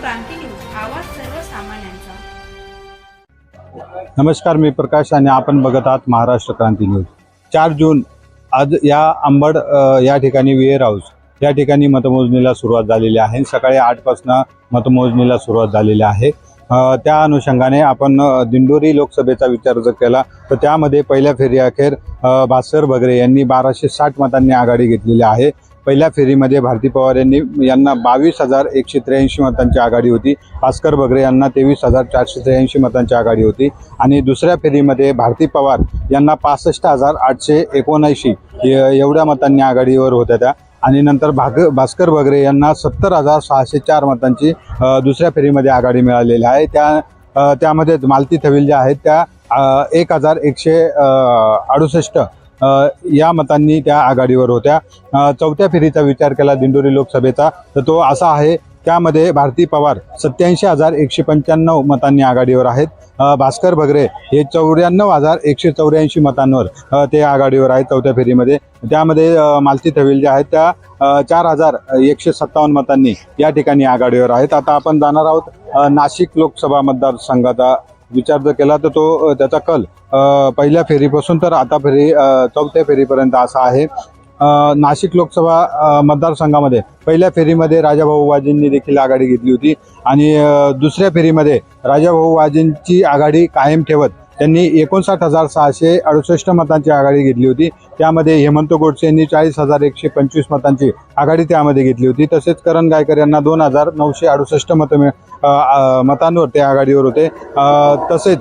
क्रांती news आवाज सर्वसामान्यांचा. नमस्कार मी प्रकाश आणि आपण बघत आहात महाराष्ट्र क्रांती न्यूज. चार जून आज या अंबड या ठिकाणी वेअर हाऊस या ठिकाणी मतमोजणीला सुरुवात झालेली आहे. सकाळी आठपासनं मतमोजणीला सुरुवात झालेली आहे. त्या अनुषंगाने आपण दिंडोरी लोकसभेचा विचार जर केला तर त्यामध्ये पहिल्या फेरी अखेर भास्कर भगरे यांनी बाराशे साठ मतांनी आघाडी घेतलेली आहे. पहिल्या फेरीमध्ये भारती पवार यांनी यांना बावीस हजार एकशे त्र्याऐंशी मतांची आघाडी होती. भास्कर बगरे यांना तेवीस हजार चारशे त्र्याऐंशी मतांची आघाडी होती. आणि दुसऱ्या फेरीमध्ये भारती पवार यांना पासष्ट हजार आठशे एकोणऐंशी एवढ्या मतांनी आघाडीवर होत्या त्या. आणि नंतर भाग भास्कर बगरे यांना सत्तर हजार सहाशे चार मतांची दुसऱ्या फेरीमध्ये आघाडी मिळालेली आहे. त्या त्यामध्ये मालती थविल ज्या आहेत त्या एक हजार एकशे अडुसष्ट या मतांनी त्या आघाडीवर होत्या. चौथ्या फेरीचा विचार केला दिंडोरी लोकसभेचा तर तो असा आहे त्यामध्ये भारती पवार सत्याऐंशी हजार एकशे पंच्याण्णव मतांनी आघाडीवर आहेत. भास्कर भगरे हे चौऱ्याण्णव हजार एकशे चौऱ्याऐंशी मतांवर ते आघाडीवर आहेत चौथ्या फेरीमध्ये. त्यामध्ये मालती थविल ज्या आहेत त्या चार हजार एकशे सत्तावन्न मतांनी या ठिकाणी आघाडीवर आहेत. आता आपण जाणार आहोत नाशिक लोकसभा मतदारसंघाचा विचार जर केला तर तो त्याचा कल. पहिल्या फेरीपासून तर आता फेरी चौथ्या फेरीपर्यंत असा आहे. नाशिक लोकसभा मतदारसंघामध्ये पहिल्या फेरीमध्ये राजाभाऊ वाजींनी देखील आघाडी घेतली होती आणि दुसऱ्या फेरीमध्ये राजाभाऊ वाजींची आघाडी कायम ठेवत त्यांनी एकोणसाठ हजार सहाशे अडुसष्ट मतांची आघाडी घेतली होती. त्यामध्ये हेमंत गोडसे यांनी चाळीस हजार एकशे पंचवीस मतांची आघाडी त्यामध्ये घेतली होती. तसेच करण गायकर यांना दोन हजार नऊशे अडुसष्ट मतं मिळ मतांवर ते आघाडीवर होते. तसेच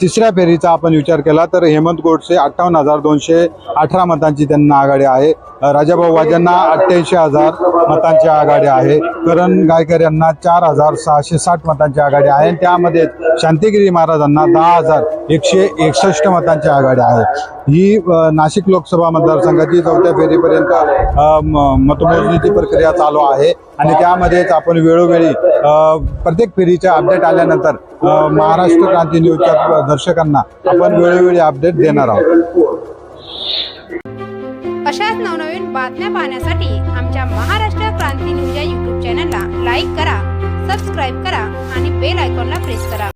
तिसऱ्या फेरीचा आपण विचार केला तर हेमंत गोडसे अठ्ठावन्न हजार दोनशे अठरा मतांची त्यांना आघाडी आहे. राजाभाऊ वाजांना अठ्ठ्याऐंशी हजार मतांची आघाडी आहे. करण गायकर यांना चार हजार सहाशे साठ मतांची आघाडी आहे. आणि त्यामध्ये शांतिगिरी महाराजांना दहा हजार एकशे एकसष्ट मतांची आघाडी आहे. ही नाशिक लोकसभा मतदारसंघाची चौथ्या फेरीपर्यंत मतमोजणीची प्रक्रिया चालू आहे. आणि त्यामध्येच आपण वेळोवेळी प्रत्येक फेरीच्या अपडेट आल्यानंतर महाराष्ट्र क्रांती न्यूजच्या दर्शकांना आपण वेळोवेळी अपडेट देणार आहोत. अशाच नवनवीन बातम्या पाहण्यासाठी आमच्या महाराष्ट्र क्रांती न्यूज या यूट्यूब चॅनलला लाईक करा सबस्क्राईब करा आणि बेल आयकॉनला प्रेस करा.